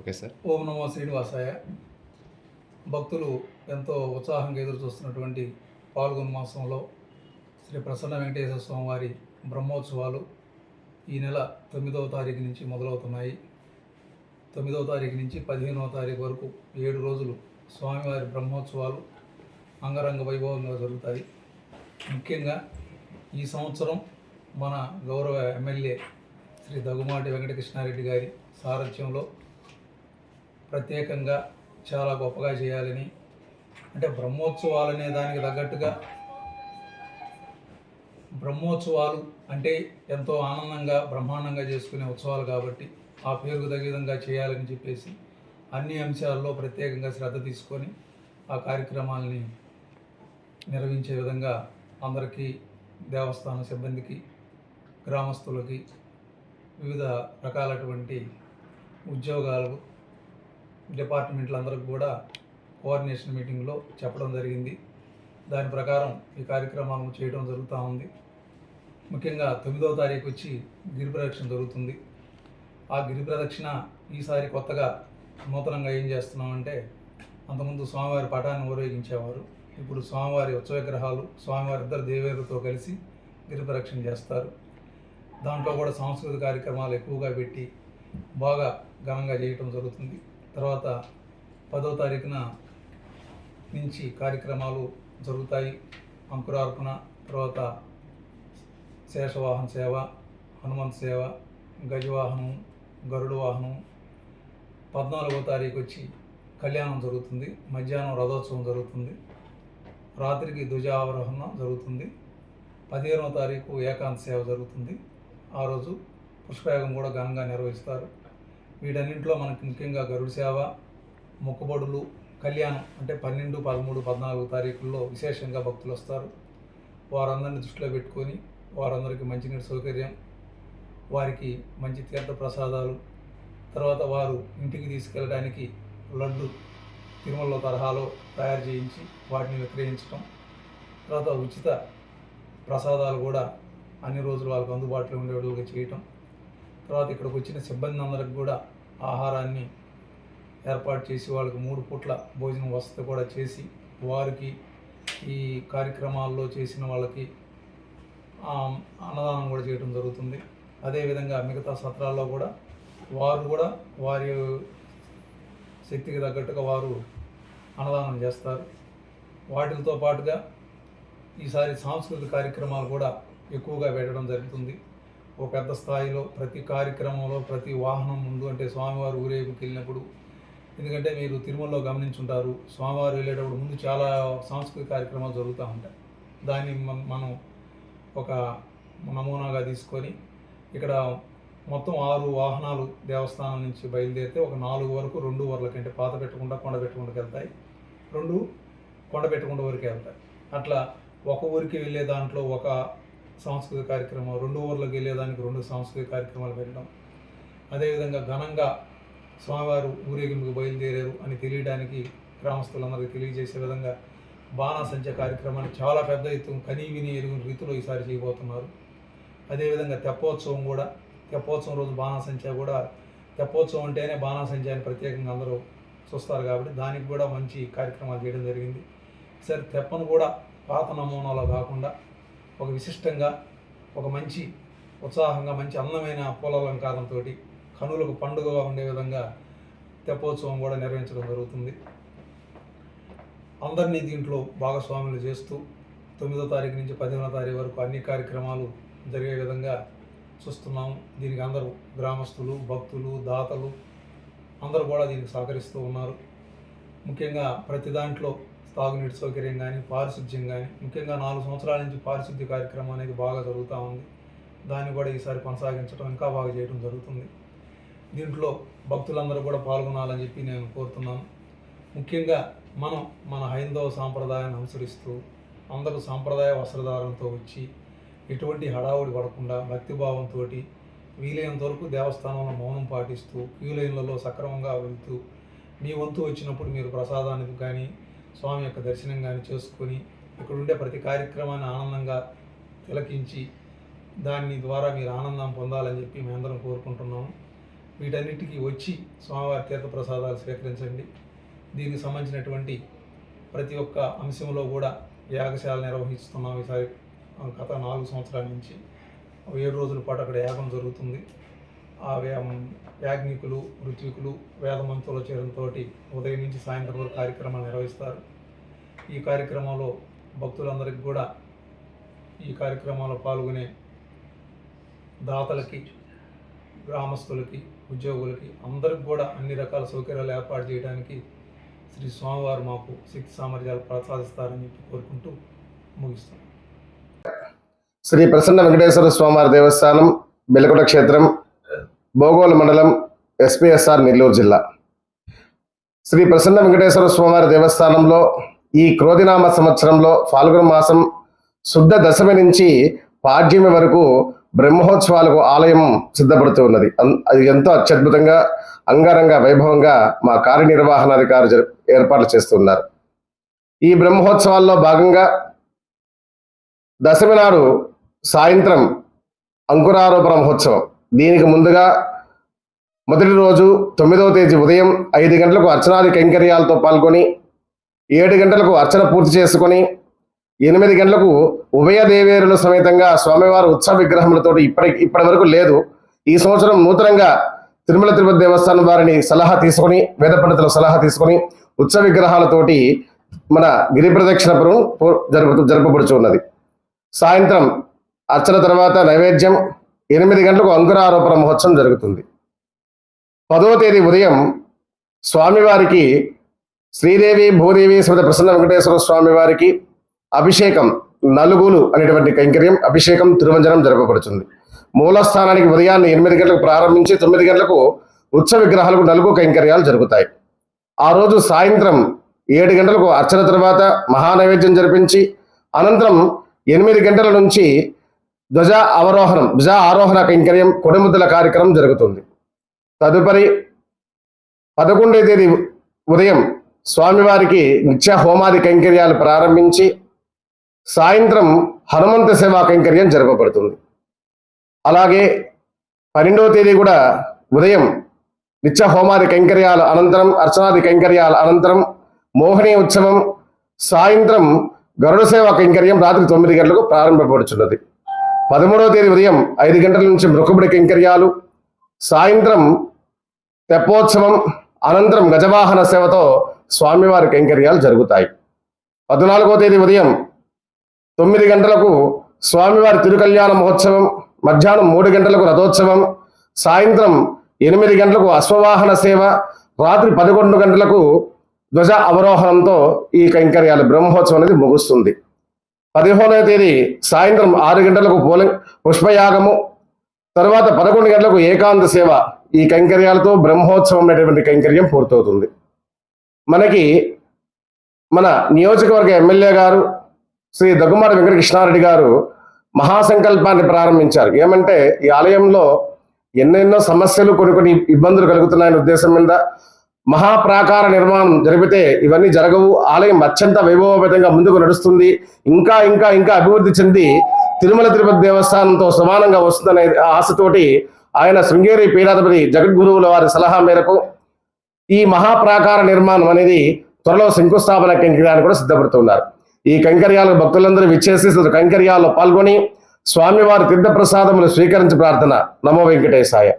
Okay sir. ఓం నమ శ్రీనివాసాయ. భక్తులు ఎంతో ఉత్సాహంగా ఎదురు చూస్తున్నటువంటి పాల్గొన మాసంలో శ్రీ ప్రసన్న వెంకటేశ్వర స్వామి వారి బ్రహ్మోత్సవాలు ఈ నెల తొమ్మిదవ తారీఖు నుంచి మొదలవుతున్నాయి. తొమ్మిదవ తారీఖు నుంచి పదిహేనవ తారీఖు వరకు ఏడు రోజులు స్వామివారి బ్రహ్మోత్సవాలు అంగరంగ వైభవంగా జరుగుతాయి. ముఖ్యంగా ఈ సంవత్సరం మన గౌరవ ఎమ్మెల్యే శ్రీ దగ్గుమాటి వెంకటకృష్ణారెడ్డి గారి సారథ్యంలో ప్రత్యేకంగా చాలా గొప్పగా చేయాలని అంటే బ్రహ్మోత్సవాలు అనే దానికి తగ్గట్టుగా బ్రహ్మోత్సవాలు అంటే ఎంతో ఆనందంగా బ్రహ్మాండంగా చేసుకునే ఉత్సవాలు కాబట్టి ఆ పేరుకు తగ్గ విధంగా చేయాలని చెప్పేసి అన్ని అంశాల్లో ప్రత్యేకంగా శ్రద్ధ తీసుకొని ఆ కార్యక్రమాలని నిర్వహించే విధంగా అందరికీ దేవస్థాన సిబ్బందికి గ్రామస్తులకి వివిధ రకాలటువంటి ఉద్యోగాలు డిపార్ట్మెంట్లు అందరికి కూడా కోఆర్డినేషన్ మీటింగ్లో చెప్పడం జరిగింది. దాని ప్రకారం ఈ కార్యక్రమాలను చేయడం జరుగుతూ ఉంది. ముఖ్యంగా తొమ్మిదవ తారీఖు వచ్చి గిరి ప్రదక్షిణ జరుగుతుంది. ఆ గిరి ప్రదక్షిణ ఈసారి కొత్తగా నూతనంగా ఏం చేస్తున్నామంటే అంతకుముందు స్వామివారి పటాన్ని ఊరేగించేవారు. ఇప్పుడు స్వామివారి ఉత్సవ విగ్రహాలు స్వామివారి ఇద్దరు దేవేరులతో కలిసి గిరి ప్రదక్షిణ చేస్తారు. దాంట్లో కూడా సాంస్కృతిక కార్యక్రమాలు ఎక్కువగా పెట్టి బాగా ఘనంగా చేయటం జరుగుతుంది. తర్వాత పదో తారీఖున నుంచి కార్యక్రమాలు జరుగుతాయి. అంకురార్పణ తర్వాత శేషవాహన సేవ హనుమంత్ సేవ గజవాహనం గరుడు వాహనం. పద్నాలుగో తారీఖు వచ్చి కళ్యాణం జరుగుతుంది. మధ్యాహ్నం రథోత్సవం జరుగుతుంది. రాత్రికి ధ్వజావరోహణ జరుగుతుంది. పదిహేనవ తారీఖు ఏకాంత సేవ జరుగుతుంది. ఆ రోజు పుష్పయాగం కూడా ఘనంగా నిర్వహిస్తారు. వీటన్నింటిలో మనకి ముఖ్యంగా గరుడు సేవ మొక్కుబడులు కళ్యాణం అంటే పన్నెండు పదమూడు పద్నాలుగు తారీఖుల్లో విశేషంగా భక్తులు వస్తారు. వారందరిని దృష్టిలో పెట్టుకొని వారందరికీ మంచినీటి సౌకర్యం వారికి మంచి తీర్థ ప్రసాదాలు తర్వాత వారు ఇంటికి తీసుకెళ్ళడానికి లడ్డు తిరుమలలో తరహాలో తయారు చేయించి వాటిని విక్రయించడం తర్వాత ఉచిత ప్రసాదాలు కూడా అన్ని రోజులు వాళ్ళకు అందుబాటులో ఉండేవిధంగా చేయటం. తర్వాత ఇక్కడికి వచ్చిన సిబ్బంది అందరికి కూడా ఆహారాన్ని ఏర్పాటు చేసి వాళ్ళకి మూడు పూట్ల భోజనం వసతి కూడా చేసి వారికి ఈ కార్యక్రమాల్లో చేసిన వాళ్ళకి అన్నదానం కూడా చేయడం జరుగుతుంది. అదేవిధంగా మిగతా సత్రాల్లో కూడా వారు కూడా వారి శక్తికి తగ్గట్టుగా వారు అన్నదానం చేస్తారు. వాటితో పాటుగా ఈసారి సాంస్కృతిక కార్యక్రమాలు కూడా ఎక్కువగా పెట్టడం జరుగుతుంది. ఒక పెద్ద స్థాయిలో ప్రతి కార్యక్రమంలో ప్రతి వాహనం ముందు అంటే స్వామివారు ఊరేగుకి వెళ్ళినప్పుడు ఎందుకంటే మీరు తిరుమలలో గమనించుంటారు స్వామివారు వెళ్ళేటప్పుడు ముందు చాలా సాంస్కృతిక కార్యక్రమాలు జరుగుతూ ఉంటాయి. దాన్ని మనం ఒక నమూనాగా తీసుకొని ఇక్కడ మొత్తం ఆరు వాహనాలు దేవస్థానం నుంచి బయలుదేరితే ఒక నాలుగు వరకు రెండు వరలకంటే అంటే పాత పెట్టకుండా కొండ పెట్టుకుంటూ వెళ్తాయి. రెండు కొండ పెట్టుకుంటూ వరకు వెళ్తాయి. అట్లా ఒక ఊరికి వెళ్ళే దాంట్లో ఒక సాంస్కృతిక కార్యక్రమం రెండు ఊర్లకు వెళ్ళేదానికి రెండు సాంస్కృతిక కార్యక్రమాలు పెట్టడం. అదేవిధంగా ఘనంగా స్వామివారు ఊరేగింపుకు బయలుదేరారు అని తెలియడానికి గ్రామస్తులందరికీ తెలియజేసే విధంగా బాణాసంచ కార్యక్రమాన్ని చాలా పెద్ద ఎత్తున కనీ విని ఎరుగు రీతిలో ఈసారి చేయబోతున్నారు. అదేవిధంగా తెప్పోత్సవం కూడా తెప్పోత్సవం రోజు బాణాసంచ కూడా తెప్పోత్సవం అంటేనే బాణాసంచ అని ప్రత్యేకంగా అందరూ చూస్తారు కాబట్టి దానికి కూడా మంచి కార్యక్రమాలు చేయడం జరిగింది. సరే తెప్పను కూడా పాత నమూనాలో కాకుండా ఒక విశిష్టంగా ఒక మంచి ఉత్సాహంగా మంచి అందమైన పూల అలంకారంతో కనులకు పండుగగా ఉండే విధంగా తెప్పోత్సవం కూడా నిర్వహించడం జరుగుతుంది. అందరినీ దీంట్లో భాగస్వాములు చేస్తూ తొమ్మిదో తారీఖు నుంచి పదిహేనో తారీఖు వరకు అన్ని కార్యక్రమాలు జరిగే విధంగా చూస్తున్నాం. దీనికి అందరూ గ్రామస్తులు భక్తులు దాతలు అందరూ కూడా దీనికి సహకరిస్తూ ఉన్నారు. ముఖ్యంగా ప్రతి దాంట్లో తాగునీటి సౌకర్యం కానీ పారిశుద్ధ్యం కానీ ముఖ్యంగా నాలుగు సంవత్సరాల నుంచి పారిశుద్ధ్య కార్యక్రమం అనేది బాగా జరుగుతూ ఉంది. దాన్ని కూడా ఈసారి కొనసాగించడం ఇంకా బాగా చేయడం జరుగుతుంది. దీంట్లో భక్తులందరూ కూడా పాల్గొనాలని చెప్పి నేను కోరుతున్నాను. ముఖ్యంగా మనం మన హైందవ సాంప్రదాయాన్ని అనుసరిస్తూ అందరూ సాంప్రదాయ వస్త్రధారణతో వచ్చి ఎటువంటి హడావుడి పడకుండా భక్తిభావంతో వీలైనంత వరకు దేవస్థానంలో మౌనం పాటిస్తూ క్యూ లైన్లలో సక్రమంగా వెళ్తూ మీ వంతు వచ్చినప్పుడు మీరు ప్రసాదానికి కానీ స్వామి యొక్క దర్శనం కానీ చేసుకొని ఇక్కడ ఉండే ప్రతి కార్యక్రమాన్ని ఆనందంగా తిలకించి దాని ద్వారా మీరు ఆనందం పొందాలని చెప్పి మేమందరం కోరుకుంటున్నాము. వీటన్నిటికీ వచ్చి స్వామివారి తీర్థప్రసాదాలు స్వీకరించండి. దీనికి సంబంధించినటువంటి ప్రతి ఒక్క అంశంలో కూడా యాగశాల నిర్వహిస్తున్నాం ఈసారి. గత నాలుగు సంవత్సరాల నుంచి. ఏడు రోజుల పాటు అక్కడ యాగం జరుగుతుంది. యాజ్ఞికులు ఋత్వికులు వేదమంతుల చేరంతో ఉదయం నుంచి సాయంత్రం వరకు కార్యక్రమాలు నిర్వహిస్తారు. ఈ కార్యక్రమంలో భక్తులందరికీ కూడా ఈ కార్యక్రమంలో పాల్గొనే దాతలకి గ్రామస్తులకి ఉద్యోగులకి అందరికి కూడా అన్ని రకాల సౌకర్యాలు ఏర్పాటు చేయడానికి శ్రీ స్వామివారు మాకు శక్తి సామర్థ్యాలు ప్రసాదిస్తారని చెప్పి కోరుకుంటూ ముగిస్తున్నాం. శ్రీ ప్రసన్న వెంకటేశ్వర స్వామివారి దేవస్థానం బెలకొండ క్షేత్రం బోగోలు మండలం ఎస్పీఎస్ఆర్ నెల్లూరు జిల్లా. శ్రీ ప్రసన్న వెంకటేశ్వర స్వామివారి దేవస్థానంలో ఈ క్రోధినామ సంవత్సరంలో ఫాల్గుణ మాసం శుద్ధ దశమి నుంచి పాడ్యమి వరకు బ్రహ్మోత్సవాలకు ఆలయం సిద్ధపడుతూ ఉన్నది. అన్- అది ఎంతో అత్యద్భుతంగా అంగరంగ వైభవంగా మా కార్యనిర్వహణాధికారి జరి- ఏర్పాట్లు చేస్తున్నారు. ఈ బ్రహ్మోత్సవాల్లో భాగంగా దశమి నాడు సాయంత్రం అంకురారోపణ మహోత్సవం దీనికి ముందుగా మొదటి రోజు తొమ్మిదవ తేదీ ఉదయం ఐదు గంటలకు అర్చనాది కైంకర్యాలతో పాల్గొని ఏడు గంటలకు అర్చన పూర్తి చేసుకొని ఎనిమిది గంటలకు ఉభయ దేవేరుల సమేతంగా స్వామివారి ఉత్సవ విగ్రహములతో ఇప్పటి ఇప్పటి వరకు లేదు. ఈ సంవత్సరం నూతనంగా తిరుమల తిరుపతి దేవస్థానం వారిని సలహా తీసుకొని వేద పండితుల సలహా తీసుకొని ఉత్సవ విగ్రహాలతోటి మన గిరి ప్రదక్షిణపురం జరుపు జరపబడుచున్నది. సాయంత్రం అర్చన తర్వాత నైవేద్యం ఎనిమిది గంటలకు అంకురారోపణ మహోత్సవం జరుగుతుంది. పదో తేదీ ఉదయం స్వామివారికి శ్రీదేవి భూదేవి శ్రీమతి ప్రసన్న వెంకటేశ్వర స్వామి వారికి అభిషేకం నలుగులు అనేటువంటి కైంకర్యం అభిషేకం తిరువంజనం జరపబడుతుంది. మూలస్థానానికి ఉదయాన్నే ఎనిమిది గంటలకు ప్రారంభించి తొమ్మిది గంటలకు ఉత్సవ విగ్రహాలకు నలుగు కైంకర్యాలు జరుగుతాయి. ఆ రోజు సాయంత్రం ఏడు గంటలకు అర్చన తర్వాత మహానైవేద్యం జరిపించి అనంతరం ఎనిమిది గంటల నుంచి ధ్వజ అవరోహణం ధ్వజ ఆరోహణ కైంకర్యం కొడిముద్దల కార్యక్రమం జరుగుతుంది. తదుపరి పదకొండవ తేదీ ఉదయం స్వామివారికి నిత్య హోమాది కైంకర్యాలు ప్రారంభించి సాయంత్రం హనుమంత సేవా కైంకర్యం జరపబడుతుంది. అలాగే పన్నెండవ తేదీ కూడా ఉదయం నిత్య హోమాది కైంకర్యాల అనంతరం అర్చనాది కైంకర్యాల అనంతరం మోహిని ఉత్సవం సాయంత్రం గరుడ సేవ కైంకర్యం రాత్రి తొమ్మిది గంటలకు ప్రారంభపడుచున్నది. పదమూడవ తేదీ ఉదయం ఐదు గంటల నుంచి మృకుబడి కింకర్యాలు సాయంత్రం తెప్పోత్సవం అనంతరం గజవాహన సేవతో స్వామివారి కైంకర్యాలు జరుగుతాయి. పద్నాలుగో తేదీ ఉదయం తొమ్మిది గంటలకు స్వామివారి తిరుకల్యాణ మహోత్సవం మధ్యాహ్నం మూడు గంటలకు రథోత్సవం సాయంత్రం ఎనిమిది గంటలకు అశ్వవాహన సేవ రాత్రి పదకొండు గంటలకు ధ్వజ అవరోహణంతో ఈ కైంకర్యాలు బ్రహ్మోత్సవం అనేది ముగుస్తుంది. పదిహేనవ తేదీ సాయంత్రం ఆరు గంటలకు పోలింగ్ పుష్పయాగము తర్వాత పదకొండు గంటలకు ఏకాంత సేవ. ఈ కైంకర్యాలతో బ్రహ్మోత్సవం అనేటువంటి కైంకర్యం పూర్తవుతుంది. మనకి మన నియోజకవర్గ ఎమ్మెల్యే గారు శ్రీ దగ్గుమాటి వెంకటకృష్ణారెడ్డి గారు మహాసంకల్పాన్ని ప్రారంభించారు. ఏమంటే ఈ ఆలయంలో ఎన్నెన్నో సమస్యలు కొన్ని కొన్ని ఇబ్బందులు కలుగుతున్నాయనే ఉద్దేశం మీద మహాప్రాకార నిర్మాణం జరిపితే ఇవన్నీ జరగవు. ఆలయం అత్యంత వైభవపేతంగా ముందుకు నడుస్తుంది. ఇంకా ఇంకా ఇంకా అభివృద్ధి చెంది తిరుమల తిరుపతి దేవస్థానంతో సమానంగా వస్తుందనే ఆశతోటి ఆయన శృంగేరి పీఠాధిపతి జగద్గురువుల వారి సలహా మేరకు ఈ మహాప్రాకార నిర్మాణం అనేది త్వరలో శంకుస్థాపన కంకిరాన్ని కూడా సిద్ధపడుతున్నారు. ఈ కంకర్యాలకు భక్తులందరూ విచ్చేసి కంకర్యాల్లో పాల్గొని స్వామివారి తీర్థప్రసాదములు స్వీకరించి ప్రార్థన. నమో వెంకటేశాయ.